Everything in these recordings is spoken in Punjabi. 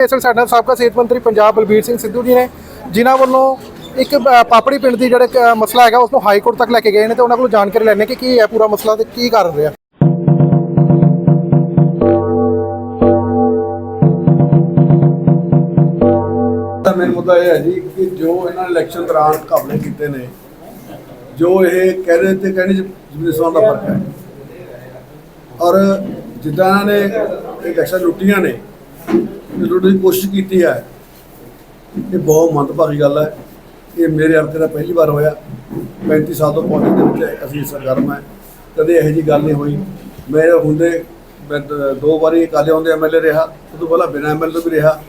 ਇਸ ਵੇਲੇ ਸਾਬਕਾ ਸਿਹਤ ਮੰਤਰੀ ਪੰਜਾਬ ਬਲਬੀਰ ਸਿੰਘ ਸਿੱਧੂ ਜੀ ਨੇ, ਜਿਨ੍ਹਾਂ ਵੱਲੋਂ ਇੱਕ ਪਾਪੜੀ ਪਿੰਡ ਦੀ ਜਿਹੜਾ ਮਸਲਾ ਹੈਗਾ ਉਸ ਨੂੰ ਹਾਈ ਕੋਰਟ ਤੱਕ ਲੈ ਕੇ ਗਏ ਨੇ ਤੇ ਉਹਨਾਂ ਕੋਲੋਂ ਜਾਣਕਾਰੀ ਲੈਣੇ ਕਿ ਕੀ ਹੈ ਪੂਰਾ ਮਸਲਾ ਤੇ ਕੀ ਕਾਰਨ ਰਿਹਾ। ਮੇਨ ਮੁੱਦਾ ਇਹ ਹੈ ਜੀ ਕਿ ਜੋ ਇਹਨਾਂ ਨੇ ਇਲੈਕਸ਼ਨ ਦੌਰਾਨ ਘਪਲੇ ਕੀਤੇ ਨੇ, ਜੋ ਇਹ ਕਹਿੰਦੇ ਤੇ ਕਹਿੰਦੇ ਜਿਵੇਂ ਦਾ ਫ਼ਰਕ ਹੈ। ਔਰ ਜਿੱਦਾਂ ਇਹਨਾਂ ਨੇ ਇਲੈਕਸ਼ਨ ਲੁੱਟੀਆਂ ਨੇ ਲੁੱਟਣ ਦੀ ਕੋਸ਼ਿਸ਼ ਕੀਤੀ ਹੈ। ਇਹ ਬਹੁਤ ਮੰਦਭਾਗੀ ਗੱਲ ਹੈ। ਇਹ ਮੇਰੇ ਹਲਕੇ ਦਾ ਪਹਿਲੀ ਵਾਰ ਹੋਇਆ। 35 ਸਾਲ ਤੋਂ ਪੌਣੇ ਦੇ ਵਿੱਚ ਅਸੀਂ ਸਰਗਰਮ ਹੈ। ਕਦੇ ਇਹੋ ਜੀ ਗੱਲ ਨਹੀਂ ਹੋਈ। ਮੇਰੇ ਹੁੰਦੇ, ਮੈਂ ਦ- ਦੋ ਵਾਰੀ ਕਾਲੇ ਹੁੰਦੇ ਐਮਐਲਏ ਰਿਹਾ। ਉਦੋਂ ਪਹਿਲਾਂ ਬਿਨਾਂ ਐਮਐਲਏ ਤੋਂ ਵੀ ਰਿਹਾ।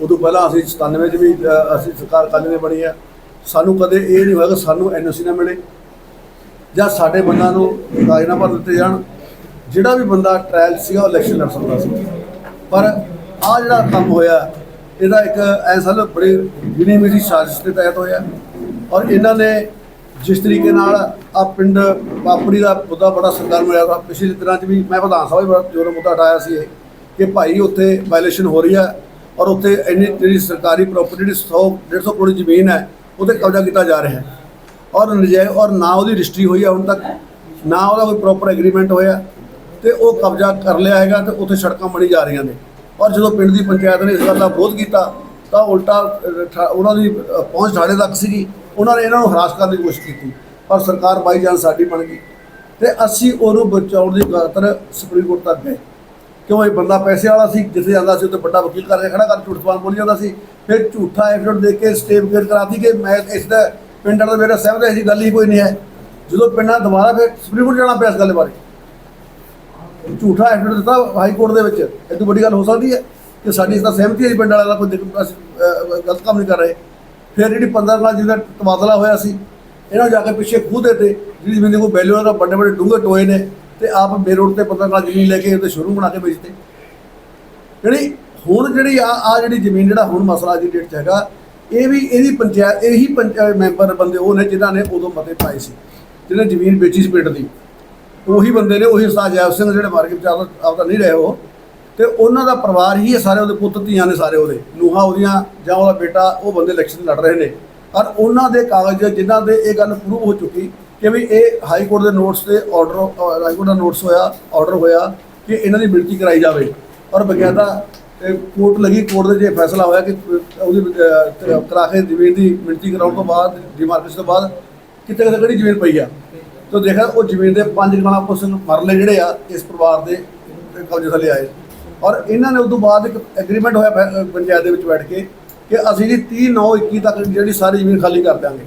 ਉਦੋਂ ਪਹਿਲਾਂ ਅਸੀਂ 97 ਚ ਵੀ ਅਸੀਂ ਸਰਕਾਰ ਕਾਲੇ ਨੇ ਬਣੀ ਆ ਸਾਨੂੰ ਕਦੇ ਇਹ ਨਹੀਂ ਹੋਇਆ ਕਿ ਸਾਨੂੰ ਐਨਓਸੀ ਨਾ ਮਿਲੇ। ਜਾਂ ਸਾਡੇ ਬੰਦਾ ਨੂੰ ਕਾਗਜ਼ਾਂ ਭਰ ਦਿੱਤੇ ਜਾਣ। ਜਿਹੜਾ ਵੀ ਬੰਦਾ ਟ੍ਰਾਇਲ ਸੀਗਾ, ਉਹ ਇਲੈਕਸ਼ਨ ਲੜ ਸਕਦਾ ਸੀ। ਪਰ ਆ ਜਿਹੜਾ ਕੰਮ ਹੋਇਆ, ਇਹਦਾ ਇੱਕ ਐਸਾ ਲੋ ਬੜੀ ਗਿਣੀ ਸਾਜ਼ਿਸ਼ ਦੇ ਤਹਿਤ ਹੋਇਆ। ਔਰ ਇਹਨਾਂ ਨੇ ਜਿਸ ਤਰੀਕੇ ਨਾਲ ਆ ਪਿੰਡ ਪਾਪੜੀ ਦਾ ਮੁੱਦਾ ਬੜਾ ਸਰਕਾਰ ਹੋਇਆ ਵਾ ਪਿਛਲੇ ਦਿਨਾਂ 'ਚ ਵੀ ਮੈਂ ਵਿਧਾਨ ਸਭਾ 'ਚ ਬੜਾ ਜ਼ੋਰ ਮੁੱਦਾ ਉਠਾਇਆ ਸੀ ਇਹ, ਕਿ ਭਾਈ ਉੱਥੇ ਵਾਇਲੇਸ਼ਨ ਹੋ ਰਹੀ ਹੈ ਔਰ ਉੱਥੇ ਇੰਨੀ ਜਿਹੜੀ ਸਰਕਾਰੀ ਪ੍ਰਾਪਰਟੀ ਜਿਹੜੀ 100 150 ਕਰੋੜ ਜ਼ਮੀਨ ਹੈ, ਉਹਤੇ ਕਬਜ਼ਾ ਕੀਤਾ ਜਾ ਰਿਹਾ ਹੈ। ਔਰ ਨਜਾਇਜ਼ ਔਰ ਨਾ ਉਹਦੀ ਰਜਿਸਟਰੀ ਹੋਈ ਹੈ ਹੁਣ ਤੱਕ, ਨਾ ਉਹਦਾ ਕੋਈ ਪ੍ਰੋਪਰ ਐਗਰੀਮੈਂਟ ਹੋਇਆ ਤੇ ਉਹ ਕਬਜ਼ਾ ਕਰ ਲਿਆ ਹੈਗਾ ਤੇ ਉੱਥੇ ਸੜਕਾਂ ਬਣੀ ਜਾ ਰਹੀਆਂ ਨੇ। ਔਰ ਜਦੋਂ ਪਿੰਡ ਦੀ ਪੰਚਾਇਤ ਨੇ ਇਸ ਗੱਲ ਦਾ ਵਿਰੋਧ ਕੀਤਾ ਤਾਂ ਉਲਟਾ ਅਹ, ਉਹਨਾਂ ਦੀ ਪਹੁੰਚ ਥਾਣੇ ਤੱਕ ਸੀਗੀ। ਉਹਨਾਂ ਨੇ ਇਹਨਾਂ ਨੂੰ ਹਰਾਸ ਕਰਨ ਦੀ ਕੋਸ਼ਿਸ਼ ਕੀਤੀ ਪਰ ਸਰਕਾਰ ਬਾਈ ਜਾਨ ਸਾਡੀ ਬਣ ਗਈ। ਤੇ ਅਸੀਂ ਉਹਨੂੰ ਬਚਾਉਣ ਦੀ ਖਾਤਰ ਸੁਪਰੀਮ ਕੋਰਟ ਤੱਕ ਗਏ। ਕਿਉਂ ਇਹ ਬੰਦਾ ਪੈਸੇ ਵਾਲਾ ਸੀ ਜਿੱਥੇ ਜਾਂਦਾ ਸੀ ਉੱਥੇ ਵੱਡਾ ਵਕੀਲ ਕਰ ਰਿਹਾ ਖੜਾ ਕਰ ਝੂਠ ਸਵਾਲ ਬੋਲੀ ਜਾਂਦਾ ਸੀ। ਫਿਰ ਝੂਠਾ ਐਫੀਡੇਵਿਟ ਦੇ ਕੇ ਸਟੇ ਵਗੈਰ ਕਰਾਤੀ ਕਿ ਮੈਂ ਇਸ ਦਾ ਪਿੰਡ ਵਾਲਾ ਮੇਰਾ ਸਹਿਮਤ ਹੈ ਐਸੀ ਗੱਲ ਹੀ ਕੋਈ ਨਹੀਂ ਹੈ। ਜਦੋਂ ਪਿੰਡਾਂ ਦੁਬਾਰਾ ਫਿਰ ਸੁਪਰੀਮ ਕੋਰਟ ਜਾਣਾ ਪਿਆ ਇਸ ਗੱਲ ਬਾਰੇ। ਝੂਠਾ ਐਫੀਡੇਵਿਟ ਦਿੱਤਾ ਹਾਈ ਕੋਰਟ ਦੇ ਵਿੱਚ। ਇਹ ਤੋਂ ਵੱਡੀ ਗੱਲ ਹੋ ਸਕਦੀ ਹੈ ਕਿ ਸਾਡੀ ਇਸ ਦਾ ਸਹਿਮਤੀ ਹੈ ਜੀ, ਪਿੰਡ ਵਾਲਿਆਂ ਦਾ ਕੋਈ ਗਲਤ ਕੰਮ ਨਹੀਂ ਕਰ ਰਹੇ। ਫਿਰ ਜਿਹੜੀ 15 ਨਾਲ ਜਿਹਦਾ ਤਬਾਦਲਾ ਹੋਇਆ ਸੀ, ਇਹਨਾਂ ਨੂੰ ਜਾ ਕੇ ਪਿੱਛੇ ਖੂਹ ਦੇ ਤੇ ਜਿਹੜੀ ਜ਼ਮੀਨ ਦੇ ਕੋਈ ਵੈਲਿਊ ਦਾ ਵੱਡੇ ਵੱਡੇ ਡੂੰਘੇ ਟੋਏ ਨੇ ਤੇ ਆਪ ਬੇ ਰੋਡ ਤੇ 15 ਨਾਲ ਜ਼ਮੀਨ ਲੈ ਕੇ ਉਹਦੇ ਸ਼ੋਰੂਮ ਬਣਾ ਕੇ ਵੇਚਦੇ ਜਿਹੜੀ ਹੁਣ ਜਿਹੜੀ ਆ ਆ ਜਿਹੜੀ ਜ਼ਮੀਨ ਜਿਹੜਾ ਹੁਣ ਮਸਲਾ ਅੱਜ ਦੀ ਡੇਟ 'ਚ ਹੈਗਾ, ਇਹ ਵੀ ਇਹਦੀ ਪੰਚਾਇਤ, ਇਹੀ ਪੰਚਾਇਤ ਮੈਂਬਰ ਬੰਦੇ ਉਹ ਨੇ ਜਿਨ੍ਹਾਂ ਨੇ ਉਦੋਂ ਮਤੇ ਪਾਏ ਸੀ, ਜਿਹਨੇ ਜ਼ਮੀਨ ਵੇਚੀ ਸੀ ਪਿੰਡ ਦੀ। ਉਹੀ ਬੰਦੇ ਨੇ ਉਹੀ ਉਸਤਾਦ ਜੈਬ ਸਿੰਘ ਜਿਹੜੇ ਮਾਰ ਕੇ ਵਿਚਾਰ ਆਪਦਾ ਨਹੀਂ ਰਹੇ ਉਹ। ਤੇ ਉਹਨਾਂ ਦਾ ਪਰਿਵਾਰ ਹੀ ਹੈ ਸਾਰੇ ਉਹਦੇ ਪੁੱਤ ਧੀਆਂ ਨੇ ਸਾਰੇ ਉਹਦੇ। ਨੂਹਾਂ ਉਹਦੀਆਂ ਜਾਂ ਉਹਦਾ ਬੇਟਾ ਉਹ ਬੰਦੇ ਇਲੈਕਸ਼ਨ ਲੜ ਰਹੇ ਨੇ। ਔਰ ਉਹਨਾਂ ਦੇ ਕਾਗਜ਼ ਜਿਨ੍ਹਾਂ ਦੇ ਇਹ ਗੱਲ ਪ੍ਰੂਵ ਹੋ ਚੁੱਕੀ ਕਿ ਵੀ ਇਹ ਹਾਈ ਕੋਰਟ ਦੇ ਨੋਟਸ ਤੇ ਆਰਡਰ ਹਾਈ ਕੋਰਟ ਦਾ ਨੋਟਸ ਹੋਇਆ ਆਰਡਰ ਹੋਇਆ ਕਿ ਇਹਨਾਂ ਦੀ ਮਿਣਤੀ ਕਰਾਈ ਜਾਵੇ। ਔਰ ਬਕਾਇਦਾ ਕੋਰਟ ਲੱਗੀ ਕੋਰਟ ਦੇ ਜੇ ਫੈਸਲਾ ਹੋਇਆ ਕਿ ਉਹਦੀ ਅਹ, ਕੇ ਜ਼ਮੀਨ ਦੀ ਮਿਣਤੀ ਕਰਾਉਣ ਤੋਂ ਬਾਅਦ ਡਿਮਾਰਕੇਸ਼ਨ ਤੋਂ ਬਾਅਦ ਕਿਤੇ ਕਿਤੇ ਕਿਹੜੀ ਜ਼ਮੀਨ ਪਈ ਆ। ਤੋ ਦੇਖਿਆ ਉਹ ਜ਼ਮੀਨ ਦੇ ਪੰਜ ਗਣਾ ਪਰਸੈਂਟ ਮਰਲੇ ਜਿਹੜੇ ਆ, ਇਸ ਪਰਿਵਾਰ ਦੇ ਕਬਜ਼ੇ ਥੱਲੇ ਆਏ। ਔਰ ਇਹਨਾਂ ਨੇ ਉਦੋਂ ਬਾਅਦ ਇੱਕ ਐਗਰੀਮੈਂਟ ਹੋਇਆ ਪੈ- ਪੰਚਾਇਤ ਦੇ ਵਿੱਚ ਬੈਠ ਕੇ ਕਿ ਅਸੀਂ ਜੀ 30 9 21 ਤੱਕ ਜਿਹੜੀ ਸਾਰੀ ਜ਼ਮੀਨ ਖਾਲੀ ਕਰ ਦਿਆਂਗੇ।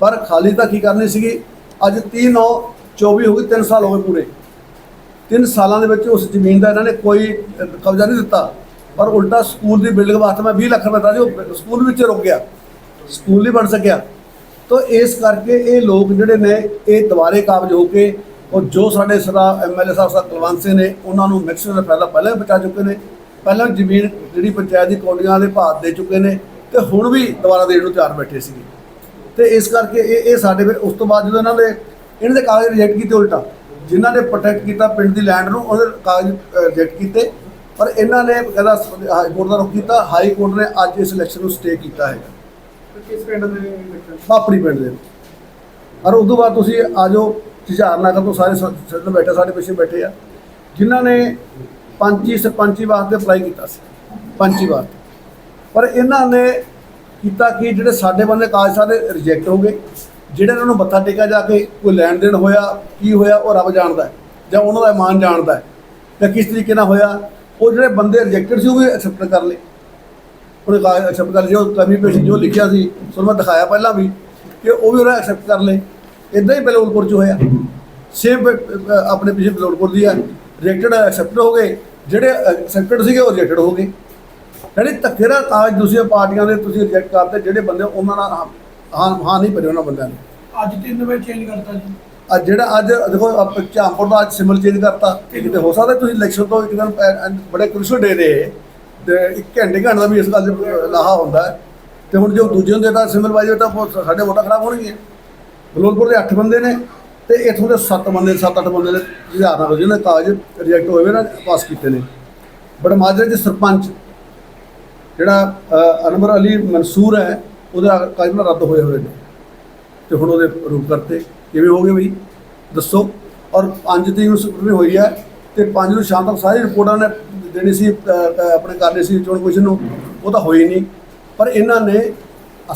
ਪਰ ਖਾਲੀ ਤਾਂ ਕੀ ਕਰਨੀ ਸੀਗੀ? ਅੱਜ 30 9 24 ਹੋ ਗਏ 3 ਸਾਲ ਹੋ ਗਏ ਪੂਰੇ। 3 ਸਾਲਾਂ ਦੇ ਵਿੱਚ ਉਸ ਜ਼ਮੀਨ ਦਾ ਇਹਨਾਂ ਨੇ ਕੋਈ ਕਬਜ਼ਾ ਨਹੀਂ ਦਿੱਤਾ। ਪਰ ਉਲਟਾ ਸਕੂਲ ਦੀ ਬਿਲਡਿੰਗ ਵਾਸਤੇ ਮੈਂ 20 ਲੱਖ ਰੁਪਏ ਦਿੱਤਾ ਸੀ, ਉਹ ਸਕੂਲ ਵਿੱਚ ਰੁਕ ਗਿਆ। ਸਕੂਲ ਨਹੀਂ ਬਣ ਸਕਿਆ। ਤਾਂ ਇਸ ਕਰਕੇ ਇਹ ਲੋਕ ਜਿਹੜੇ ਨੇ, ਇਹ ਦੁਬਾਰੇ ਕਾਬਜ ਹੋ ਕੇ ਔਰ ਜੋ ਸਾਡੇ ਸਦਾ ਐਮਐਲਏ ਸਾਹਿਬ ਸਾਹਿਬ ਕੁਲਵੰਤ ਸਿੰਘ ਨੇ, ਉਹਨਾਂ ਨੂੰ ਮੈਕਸਿਮਮ ਦਾ ਪਹਿਲਾਂ ਪਹਿਲਾਂ ਵੀ ਬਚਾ ਚੁੱਕੇ ਨੇ। ਪਹਿਲਾਂ ਜ਼ਮੀਨ ਜਿਹੜੀ ਪੰਚਾਇਤ ਦੀ ਕੌਡੀਆਂ ਦੇ ਭਾਅ ਦੇ ਚੁੱਕੇ ਨੇ ਤੇ ਹੁਣ ਵੀ ਦੁਬਾਰਾ ਦੇਣ ਨੂੰ ਤਿਆਰ ਬੈਠੇ ਸੀਗੇ। ਤੇ ਇਸ ਕਰਕੇ ਇਹ ਇਹ ਸਾਡੇ ਫਿਰ ਉਸ ਤੋਂ ਬਾਅਦ ਜਦੋਂ ਇਹਨਾਂ ਦੇ ਇਹਨਾਂ ਦੇ ਕਾਗਜ਼ ਰਿਜੈਕਟ ਕੀਤੇ ਉਲਟਾ, ਜਿਨ੍ਹਾਂ ਨੇ ਪ੍ਰੋਟੈਕਟ ਕੀਤਾ ਪਿੰਡ ਦੀ ਲੈਂਡ ਨੂੰ, ਉਹਦੇ ਕਾਗਜ਼ ਰਿਜੈਕਟ ਕੀਤੇ। ਪਰ ਇਹਨਾਂ ਨੇ ਕਹਿੰਦਾ ਹਾਈ ਕੋਰਟ ਦਾ ਰੁਖ ਕੀਤਾ, ਹਾਈ ਕੋਰਟ ਨੇ ਅੱਜ ਇਸ ਇਲੈਕਸ਼ਨ ਨੂੰ ਸਟੇ ਕੀਤਾ ਹੈ ਕਿਸ ਪਿੰਡ ਦੇ ਪਾਪੜੀ ਪਿੰਡ ਦੇ। ਔਰ ਤੋਂ ਬਾਅਦ ਤੁਸੀਂ ਆ ਜਾਓ ਝਾਰ ਨਗਰ ਤੋਂ ਸਾਰੇ ਸਿੱਧ ਬੈਠੇ, ਸਾਡੇ ਪਿੱਛੇ ਬੈਠੇ ਆ। ਜਿਨ੍ਹਾਂ ਨੇ ਪੰਚੀ, ਸਰਪੰਚੀ ਵਾਸਤੇ ਅਪਲਾਈ ਕੀਤਾ ਸੀ। ਪੰਚੀ ਵਾਸਤੇ ਪਰ ਇਹਨਾਂ ਨੇ ਕੀਤਾ ਕਿ? ਜਿਹੜੇ ਸਾਡੇ ਬੰਦੇ ਕਾਗਜ਼ ਸਾਰੇ ਰਿਜੈਕਟ ਹੋ ਗਏ। ਜਿਹੜੇ ਇਹਨਾਂ ਨੂੰ ਮੱਥਾ ਟੇਕਿਆ ਜਾ ਕੇ ਕੋਈ ਲੈਣ ਦੇਣ ਹੋਇਆ, ਕੀ ਹੋਇਆ, ਉਹ ਰੱਬ ਜਾਣਦਾ ਹੈ। ਜਾਂ ਉਹਨਾਂ ਦਾ ਇਮਾਨ ਜਾਣਦਾ ਹੈ। ਕਿ ਕਿਸ ਤਰੀਕੇ ਨਾਲ ਹੋਇਆ? ਉਹ ਜਿਹੜੇ ਬੰਦੇ ਰਿਜੈਕਟਡ ਸੀ, ਉਹ ਵੀ ਐਕਸੈਪਟ ਕਰ ਲਏ ਉਹਨੇ ਐਕਸੈਪਟ ਕਰ ਲਿਆ ਕਮੀ ਪੇਸ਼ੀ ਜੋ ਲਿਖਿਆ ਸੀ ਮੈਂ ਦਿਖਾਇਆ ਪਹਿਲਾਂ ਵੀ ਕਿ ਉਹ ਵੀ ਉਹਨੇ ਐਕਸੈਪਟ ਕਰ ਲਏ। ਇਦਾਂ ਹੀ ਬਲੌਲਪੁਰ ਚ ਹੋਇਆ। ਸੇਮ ਆਪਣੇ ਪਿੱਛੇ ਬਲੌਲਪੁਰ ਦੀ ਹੈ ਰਿਜੈਕਟਡ ਐਕਸੈਪਟ ਹੋ ਗਏ। ਜਿਹੜੇ ਐਕਸੈਪਟਡ ਸੀਗੇ ਉਹ ਰਿਜੈਕਟਡ ਹੋ ਗਏ। ਯਾਨੀ ਧੱਕੇਰਾ ਕਾਗਜ਼ ਦੂਸਰੀਆਂ ਪਾਰਟੀਆਂ ਦੇ ਤੁਸੀਂ ਰਿਜੈਕਟ ਕਰਦੇ ਜਿਹੜੇ ਬੰਦੇ ਉਹਨਾਂ ਨਾਲ ਹਾਂ ਹਾਂ ਨਹੀਂ ਭਰੇ ਉਹਨਾਂ ਬੰਦਿਆਂ ਨੇ ਅੱਜ 3 ਵਜੇ ਚੇਂਜ ਕਰਤਾ ਜੀ। ਅੱਜ ਜਿਹੜਾ ਅੱਜ ਦੇਖੋ ਆਪ- ਝਾਂਪੁਰ ਦਾ ਅੱਜ ਸਿਮਲ ਚੇਂਜ ਕਰਤਾ। ਕਿਤੇ ਹੋ ਸਕਦਾ ਤੁਸੀਂ ਇਲੈਕਸ਼ਨ ਤੋਂ ਇੱਕ ਦਿਨ ਬੜੇ ਕ੍ਰੂਸ਼ਲ ਡੇ ਨੇ। ਤੇ ਇੱਕ ਘੰਟੇ ਘੰਟੇ ਦਾ ਵੀ ਇਸ ਗੱਲ 'ਚ ਲਾਹਾ ਹੁੰਦਾ ਹੈ। ਤੇ ਹੁਣ ਜੋ ਦੂਜੇ ਹੁੰਦੇ ਤਾਂ ਸਿਮਲ ਵਾਜੇ ਤਾਂ ਬਹੁਤ ਸਾਡੇ ਵੋਟਾਂ ਖਰਾਬ ਹੋਣਗੀਆਂ। ਬਲੋਲਪੁਰ ਦੇ 8 ਬੰਦੇ ਨੇ ਤੇ ਇਥੋਂ ਦੇ 7 ਬੰਦੇ 7-8 ਬੰਦੇ ਨੇ ਜਿਹਨਾਂ ਨਾਲ ਜਿਹਨਾਂ ਦੇ ਕਾਗਜ਼ ਰਿਜੈਕਟ ਹੋਏ ਹੋਏ ਨਾ ਪਾਸ ਕੀਤੇ ਨੇ। ਬਟ ਮਾਜਰੇ ਦੇ ਸਰਪੰਚ ਜਿਹੜਾ ਅ, ਅਨਵਰ ਅਲੀ ਮਨਸੂਰ ਹੈ ਉਹਦਾ ਕਾਇਮ ਰੱਦ ਹੋਏ ਹੋਏ ਨੇ। ਤੇ ਹੁਣ ਉਹਦੇ ਰੂਪ ਕਰਤੇ। ਕਿਵੇਂ ਹੋ ਗਏ ਬਈ? ਦੱਸੋ। ਔਰ ਪੰਜ ਤਰੀਕ ਨੂੰ ਸਕੂਟਰੀ ਹੋਈ ਹੈ। ਤੇ 5 ਨੂੰ ਸ਼ਾਮ ਤੱਕ ਸਾਰੀ ਰਿਪੋਰਟਾਂ ਨੇ ਦੇਣੀ ਸੀ ਆਪਣੇ ਕਰਨੀ ਸੀ ਚੋਣ ਕਮਿਸ਼ਨ ਨੂੰ। ਉਹ ਤਾਂ ਹੋਈ ਨਹੀਂ। ਪਰ ਇਹਨਾਂ ਨੇ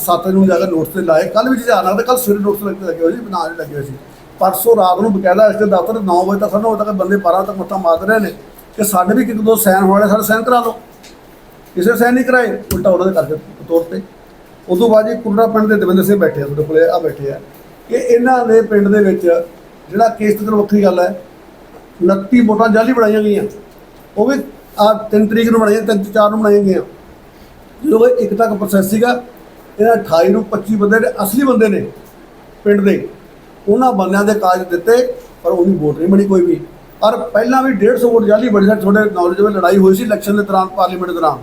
ਸੱਤ ਨੂੰ ਜਾ ਕੇ ਨੋਟਿਸ ਤੇ ਲਾਏ। ਕੱਲ ਵੀ ਜਿਹੜਾ ਲੱਗਦਾ ਕੱਲ ਸਵੇਰੇ ਨੋਟਿਸ ਲੱਗੇ ਲੱਗੇ ਹੋਏ ਸੀ ਬਣਾ ਨਹੀਂ ਲੱਗੇ ਹੋਏ ਸੀ। ਪਰਸੋਂ ਰਾਤ ਨੂੰ ਬਕਾਇਦਾ ਇਸ ਦੇ ਦਫ਼ਤਰ 9 ਵਜੇ ਤੱਕ ਸਾਨੂੰ ਉਦੋਂ ਤੱਕ ਬੰਦੇ 12 ਤੱਕ ਮੱਥਾ ਮਾਰ ਰਹੇ ਨੇ। ਕਿ ਸਾਡੇ ਵੀ ਇੱਕ ਦੋ ਸਾਈਨ ਹੋਣੇ, ਸਾਡੇ ਸਾਈਨ ਕਰਾ ਦਿਓ ਕਿਸੇ ਨੇ ਸਾਈਨ ਨਹੀਂ ਕਰਾਏ, ਉਲਟਾ ਉਹਨਾਂ ਦੇ ਕਰਕੇ ਤੌਰ ਤੇ। ਉਦੋਂ ਬਾਅਦ ਜੀ ਕੁੰਡਾ ਪਿੰਡ ਦੇ ਦਵਿੰਦਰ ਸਿੰਘ ਬੈਠੇ ਆ, ਤੁਹਾਡੇ ਕੋਲੇ ਆ ਬੈਠੇ ਆ। ਕਿ ਇਹਨਾਂ ਦੇ ਪਿੰਡ ਦੇ ਵਿੱਚ ਜਿਹੜਾ ਕੇਸ ਤੇ ਚਲੋ ਵੱਖਰੀ ਗੱਲ ਹੈ 29 ਵੋਟਾਂ ਜਾਲੀ ਬਣਾਈਆਂ ਗਈਆਂ। ਉਹ ਵੀ ਆ 3 ਤਰੀਕ ਨੂੰ ਬਣਾਈਆਂ 3 4 ਨੂੰ ਬਣਾਈਆਂ ਗਈਆਂ। ਜਦੋਂ ਇੱਕ ਤੱਕ ਪ੍ਰੋਸੈਸ ਸੀਗਾ, ਇਹਨਾਂ 28 ਨੂੰ 25 ਬੰਦੇ ਨੇ ਅਸਲੀ ਬੰਦੇ ਨੇ ਪਿੰਡ ਦੇ, ਉਹਨਾਂ ਬੰਦਿਆਂ ਦੇ ਕਾਗਜ਼ ਦਿੱਤੇ, ਪਰ ਉਹਦੀ ਵੋਟ ਨਹੀਂ ਬਣੀ ਕੋਈ ਵੀ। ਔਰ ਪਹਿਲਾਂ ਵੀ 150 ਵੋਟ ਜਾਲੀ ਬੜੀ ਸੀ, ਤੁਹਾਡੇ ਨੌਲੇਜ ਵਿੱਚ ਲੜਾਈ ਹੋਈ ਸੀ ਇਲੈਕਸ਼ਨ ਦੇ ਦੌਰਾਨ ਪਾਰਲੀਮੈਂਟ ਦੇ ਦੌਰਾਨ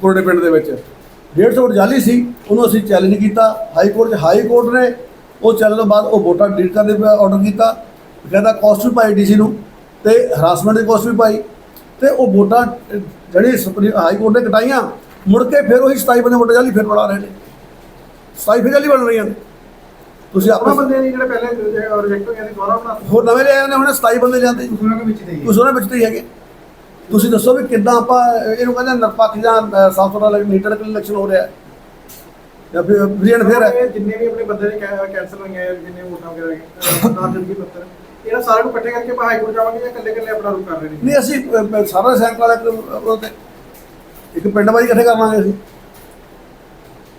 ਕੋਰੜੇ ਪਿੰਡ ਦੇ ਵਿੱਚ। 150 ਵੋਟ ਜਾਲੀ ਸੀ, ਉਹਨੂੰ ਅਸੀਂ ਚੈਲੰਜ ਕੀਤਾ ਹਾਈ ਕੋਰਟ 'ਚ ਹਾਈ ਕੋਰਟ ਨੇ, ਉਹ ਚੱਲਣ ਤੋਂ ਬਾਅਦ ਉਹ ਵੋਟਾਂ ਡਿਲੀਟ ਕਰਨ ਦੇ ਆਰਡਰ ਕੀਤਾ। ਕਹਿੰਦਾ ਕਾਸਟ ਵੀ ਪਾਈ ਡੀਸੀ ਨੂੰ ਤੇ ਹਰਾਸਮੈਂਟ ਦੀ ਕਾਸਟ ਵੀ ਪਾਈ ਤੇ ਉਹ ਵੋਟਾਂ ਜਿਹੜੀ ਹਾਈ ਕੋਰਟ ਨੇ ਕਟਾਈਆਂ ਮੁੜ ਕੇ ਫਿਰ ਉਹੀ 27 ਬੰਦੇ ਵੋਟਾਂ ਜਾਲੀ ਫਿਰ ਬਣਾ ਰਹੇ ਨੇ। 27 ਫਿਰ ਜਾਲੀ ਬਣ ਰਹੀਆਂ ਨੇ। ਤੁਸੀਂ ਉਹਨਾਂ ਆਪਣਾ ਬੰਦੇ ਨੇ ਜਿਹੜੇ ਪਹਿਲੇ ਰਿਜੈਕਟ ਹੋਏ ਨੇ ਦੁਬਾਰਾ ਬਣਾ ਹੋਰ ਨਵੇਂ ਲਿਆਏ ਨੇ ਹੁਣ 27 ਬੰਦੇ ਜਾਂਦੇ ਉਹਨਾਂ ਦੇ ਵਿੱਚ ਦੇ ਕੁਛ ਉਹਨਾਂ ਵਿੱਚ ਤੇ ਹੀ ਹੈਗੇ। ਤੁਸੀਂ ਦੱਸੋ ਵੀ ਕਿੱਦਾਂ ਆਪਾਂ ਇਹਨੂੰ ਕਹਿੰਦੇ ਨਿਰਪੱਖ ਜਾਂ ਸਾਫ਼ ਸੁਥਰਾ ਨੀਟਰ ਇਲੈਕਸ਼ਨ ਹੋ ਰਿਹਾ ਹੈ। ਜਾਂ ਫਿਰ ਹੈ। ਇਹ ਜਿੰਨੇ ਵੀ ਆਪਣੇ ਬੰਦੇ ਨੇ ਕੈਂਸਲ ਹੋਈਆਂ ਜਿੰਨੇ ਵੋਟਾਂ ਵਗੈਰਾ ਜਨਗੀ ਪੱਤਰ। ਇਹਨਾਂ ਸਾਰਿਆਂ ਨੂੰ ਇਕੱਠੇ ਕਰਕੇ ਆਪਾਂ ਹਾਈ ਕੋਰਟ ਜਾਵਾਂਗੇ ਜਾਂ ਇਕੱਲੇ ਇਕੱਲੇ ਆਪਣਾ ਰੂਪ ਕਰ ਰਹੇ ਨੇ ਨਹੀਂ ਅਸੀਂ ਸਾਰਾ ਸੈਂਕਲ ਵਾਲਾ ਇੱਕ ਉਹ ਤੇ ਇੱਕ ਪਿੰਡ ਵਾਈ ਇਕੱਠੇ ਕਰ ਲਾਂਗੇ ਅਸੀਂ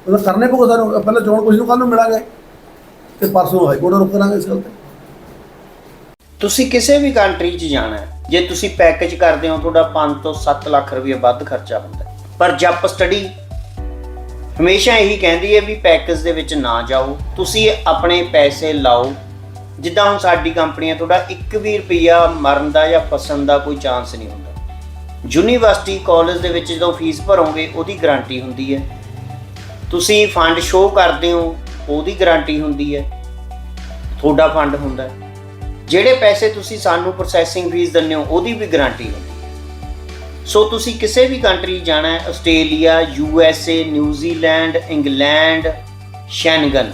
ਉਹਦਾ ਕਰਨੇ ਪਊਗਾ ਸਾਨੂੰ ਪਹਿਲਾਂ ਚੋਣ ਕੁਝ ਨੂੰ ਕੱਲ ਨੂੰ ਮਿਲਾਂਗੇ ਤੇ ਪਰਸੋਂ ਹਾਈ ਕੋਰਟ ਰੁਕ ਕਰਾਂਗੇ ਇਸ ਗੱਲ ਤੇ ਤੁਸੀਂ ਕਿਸੇ ਵੀ ਕੰਟਰੀ 'ਚ ਜਾਣਾ ਹੈ ਜੇ ਤੁਸੀਂ ਪੈਕੇਜ ਕਰਦੇ ਹੋ ਤੁਹਾਡਾ 5 ਤੋਂ 7 ਲੱਖ ਰੁਪਏ ਵੱਧ ਖਰਚਾ ਹੁੰਦਾ ਹੈ। ਪਰ ਜੱਪ ਸਟੱਡੀ ਹਮੇਸ਼ਾ ਇਹੀ ਕਹਿੰਦੀ ਹੈ ਵੀ ਪੈਕੇਜ ਦੇ ਵਿੱਚ ਨਾ ਜਾਓ ਤੁਸੀਂ ਆਪਣੇ ਪੈਸੇ ਲਾਓ ਜਿੱਦਾਂ ਹੁਣ ਸਾਡੀ ਕੰਪਨੀ ਹੈ ਤੁਹਾਡਾ ਇੱਕ ਵੀ ਰੁਪਿਆ ਮਰਨ ਦਾ ਜਾਂ ਫਸਣ ਦਾ ਕੋਈ ਚਾਂਸ ਨਹੀਂ ਹੁੰਦਾ। ਯੂਨੀਵਰਸਿਟੀ ਕਾਲਜ ਦੇ ਵਿੱਚ ਜਦੋਂ ਫੀਸ ਭਰੋਗੇ, ਉਹਦੀ ਗਾਰੰਟੀ ਹੁੰਦੀ ਹੈ। ਤੁਸੀਂ ਫੰਡ ਸ਼ੋਅ ਕਰਦੇ ਹੋ, ਉਹਦੀ ਗਾਰੰਟੀ ਹੁੰਦੀ ਹੈ। ਤੁਹਾਡਾ ਫੰਡ ਹੁੰਦਾ ਹੈ। ਜਿਹੜੇ ਪੈਸੇ ਤੁਸੀਂ ਸਾਨੂੰ ਪ੍ਰੋਸੈਸਿੰਗ ਫੀਸ ਦਿੰਦੇ ਹੋ, ਉਹਦੀ ਵੀ ਗਾਰੰਟੀ ਹੁੰਦੀ ਹੈ। ਸੋ ਤੁਸੀਂ ਕਿਸੇ ਵੀ ਕੰਟਰੀ ਜਾਣਾ ਹੈ, Australia U S A New Zealand England Schengen